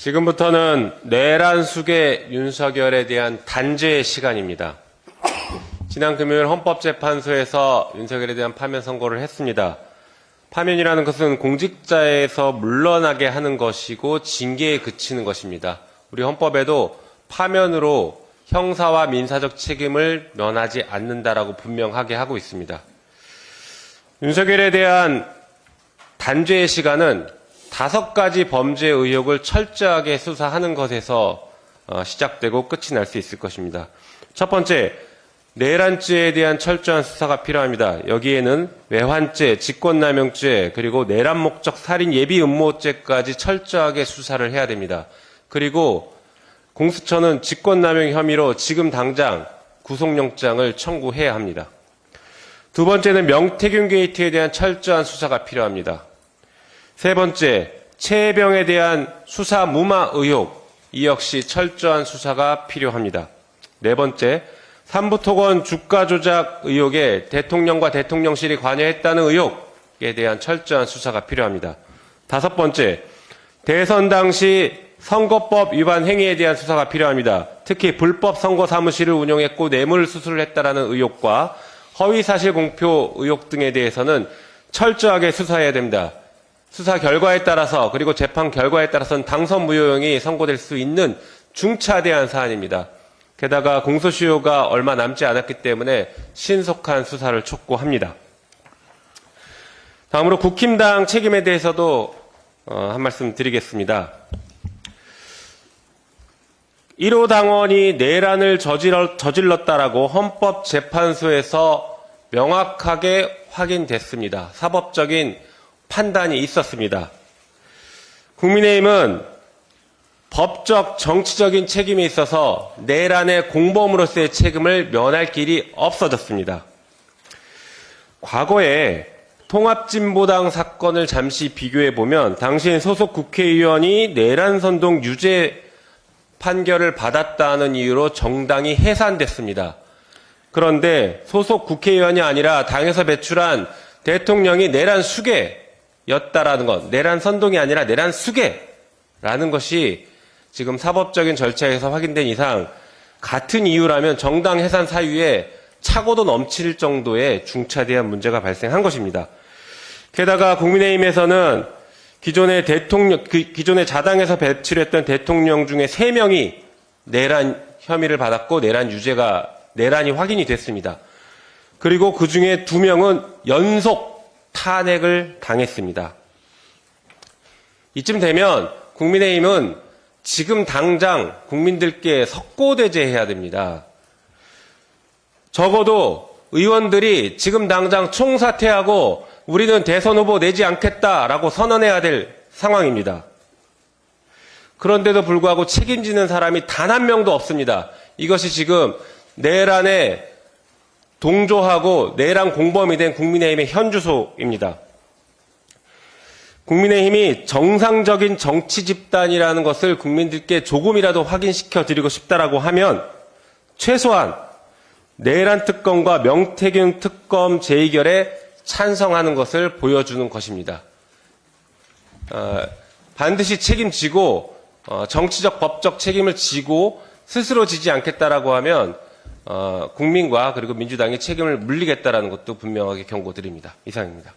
지금부터는 내란 숙의 윤석열에 대한 단죄의 시간입니다. 지난 금요일 헌법재판소에서 윤석열에 대한 파면 선고를 했습니다. 파면이라는 것은 공직자에서 물러나게 하는 것이고 징계에 그치는 것입니다. 우리 헌법에도 파면으로 형사와 민사적 책임을 면하지 않는다라고 분명하게 하고 있습니다. 윤석열에 대한 단죄의 시간은 다섯 가지 범죄 의혹을 철저하게 수사하는 것에서 어, 시작되고 끝이 날 수 있을 것입니다. 첫 번째, 내란죄에 대한 철저한 수사가 필요합니다. 여기에는 외환죄, 직권남용죄, 그리고 내란 목적 살인 예비 음모죄까지 철저하게 수사를 해야 됩니다. 그리고 공수처는 직권남용 혐의로 지금 당장 구속영장을 청구해야 합니다. 두 번째는 명태균 게이트에 대한 철저한 수사가 필요합니다. 세 번째, 최혜병에 대한 수사 무마 의혹, 이 역시 철저한 수사가 필요합니다. 네 번째, 삼부토건 주가 조작 의혹에 대통령과 대통령실이 관여했다는 의혹에 대한 철저한 수사가 필요합니다. 다섯 번째, 대선 당시 선거법 위반 행위에 대한 수사가 필요합니다. 특히 불법 선거 사무실을 운영했고 뇌물 수수를 했다라는 의혹과 허위 사실 공표 의혹 등에 대해서는 철저하게 수사해야 됩니다. 수사 결과에 따라서 그리고 재판 결과에 따라서는 당선 무효형이 선고될 수 있는 중차대한 사안입니다. 게다가 공소시효가 얼마 남지 않았기 때문에 신속한 수사를 촉구합니다. 다음으로 국힘당 책임에 대해서도 어, 한 말씀 드리겠습니다. 1호 당원이 내란을 저질렀, 저질렀다라고 헌법재판소에서 명확하게 확인됐습니다. 사법적인 판단이 있었습니다. 국민의힘은 법적 정치적인 책임이 있어서 내란의 공범으로서의 책임을 면할 길이 없어졌습니다. 과거에 통합진보당 사건을 잠시 비교해 보면 당시 소속 국회의원이 내란 선동 유죄 판결을 받았다는 이유로 정당이 해산됐습니다. 그런데 소속 국회의원이 아니라 당에서 배출한 대통령이 내란 수괴 였다라는 것, 내란 선동이 아니라 내란 수괴라는 것이 지금 사법적인 절차에서 확인된 이상 같은 이유라면 정당 해산 사유에 차고도 넘칠 정도의 중차대한 문제가 발생한 것입니다. 게다가 국민의힘에서는 기존의 대통령, 그 기존의 자당에서 배출했던 대통령 중에 3명이 내란 혐의를 받았고 내란 유죄가, 내란이 확인이 됐습니다. 그리고 그 중에 2명은 연속 탄핵을 당했습니다. 이쯤 되면 국민의힘은 지금 당장 국민들께 석고대죄해야 됩니다. 적어도 의원들이 지금 당장 총사퇴하고 우리는 대선 후보 내지 않겠다라고 선언해야 될 상황입니다. 그런데도 불구하고 책임지는 사람이 단 한 명도 없습니다. 이것이 지금 내란에 동조하고 내란 공범이 된 국민의힘의 현주소입니다. 국민의힘이 정상적인 정치 집단이라는 것을 국민들께 조금이라도 확인시켜 드리고 싶다라고 하면 최소한 내란 특검과 명태균 특검 재의결에 찬성하는 것을 보여주는 것입니다. 어, 반드시 책임지고 어, 정치적 법적 책임을 지고 스스로 지지 않겠다라고 하면 어, 국민과 그리고 민주당이 책임을 물리겠다라는 것도 분명하게 경고드립니다. 이상입니다.